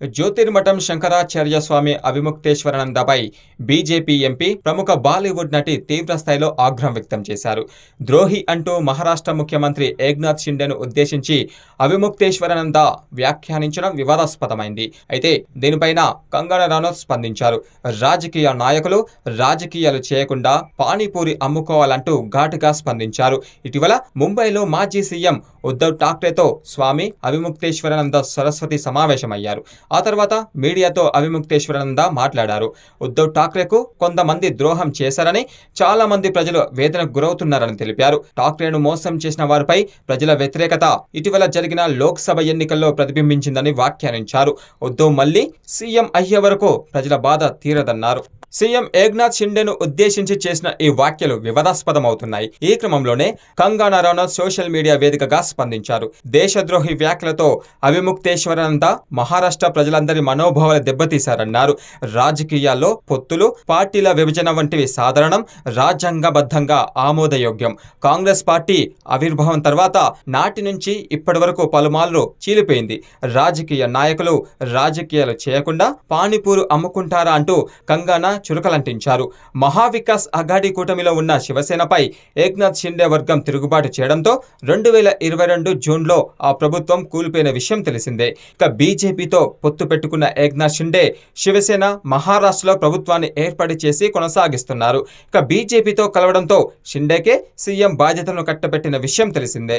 జ్యోతిర్మఠం శంకరాచార్య స్వామి అవిముక్తేశ్వరానందపై BJP MP ప్రముఖ Bollywood నటి తీవ్ర స్థాయిలో ఆగ్రహం వ్యక్తం చేశారు. ద్రోహి అంటూ మహారాష్ట్ర ముఖ్యమంత్రి ఏక్నాథ్ షిండేను ఉద్దేశించి అవిముక్తేశ్వరానంద వ్యాఖ్యానించడం వివాదాస్పదమైంది. అయితే దీనిపైన కంగన రానోత్ స్పందించారు. రాజకీయ నాయకులు రాజకీయాలు చేయకుండా పానీపూరి అమ్ముకోవాలంటూ ఘాటుగా స్పందించారు. ఇటీవల ముంబైలో మాజీ సీఎం ఉద్ధవ్ ఠాక్రేతో స్వామి అవిముక్తేశ్వరానంద సరస్వతి సమావేశమయ్యారు. ఆ తర్వాత మీడియాతో అవిముక్తేశ్వరానంద మాట్లాడారు. ఉద్ధవ్ ఠాక్రేకు కొంతమంది ద్రోహం చేశారని చాలా మంది ప్రజలు వేదనకు గురవుతున్నారని తెలిపారు. ఠాక్రేను మోసం చేసిన వారిపై ప్రజల వ్యతిరేకత ఇటీవల జరిగిన లోక్సభ ఎన్నికల్లో ప్రతిబింబించిందని వ్యాఖ్యానించారు. ఉద్ధవ్ మళ్ళీ సీఎం అయ్యే వరకు ప్రజల బాధ తీరదన్నారు. సీఎం ఏక్నాథ్ షిండేను ఉద్దేశించి చేసిన ఈ వ్యాఖ్యలు వివాదాస్పదమవుతున్నాయి. ఈ క్రమంలోనే కంగానా రనౌత్ సోషల్ మీడియా వేదికగా స్పందించారు. దేశద్రోహి వ్యాఖ్యలతో అవిముక్తేశ్వరానంద మహారాష్ట్ర ప్రజలందరి మనోభావాలు దెబ్బతీశారన్నారు. రాజకీయాల్లో పొత్తులు పార్టీల విభజన వంటివి సాధారణం రాజ్యాంగబద్ధంగా ఆమోదయోగ్యం. కాంగ్రెస్ పార్టీ ఆవిర్భావం తర్వాత నాటి నుంచి ఇప్పటి వరకు పలుమార్లు చీలిపోయింది. రాజకీయ నాయకులు రాజకీయాలు చేయకుండా పానీపూరు అమ్ముకుంటారా అంటూ కంగనా చురకలంటించారు. మహావికాస్ అఘాడీ కూటమిలో ఉన్న శివసేనపై ఏక్నాథ్ షిండే వర్గం తిరుగుబాటు చేయడంతో రెండు వేల ఇరవై ఇరవై రెండు జూన్లో ఆ ప్రభుత్వం కూలిపోయిన విషయం తెలిసిందే. ఇక బీజేపీతో పొత్తు పెట్టుకున్న ఏక్నాథ్ షిండే శివసేన మహారాష్ట్రలో ప్రభుత్వాన్ని ఏర్పాటు చేసి కొనసాగిస్తున్నారు. ఇక బీజేపీతో కలవడంతో షిండేకే సీఎం బాధ్యతలను కట్టబెట్టిన విషయం తెలిసిందే.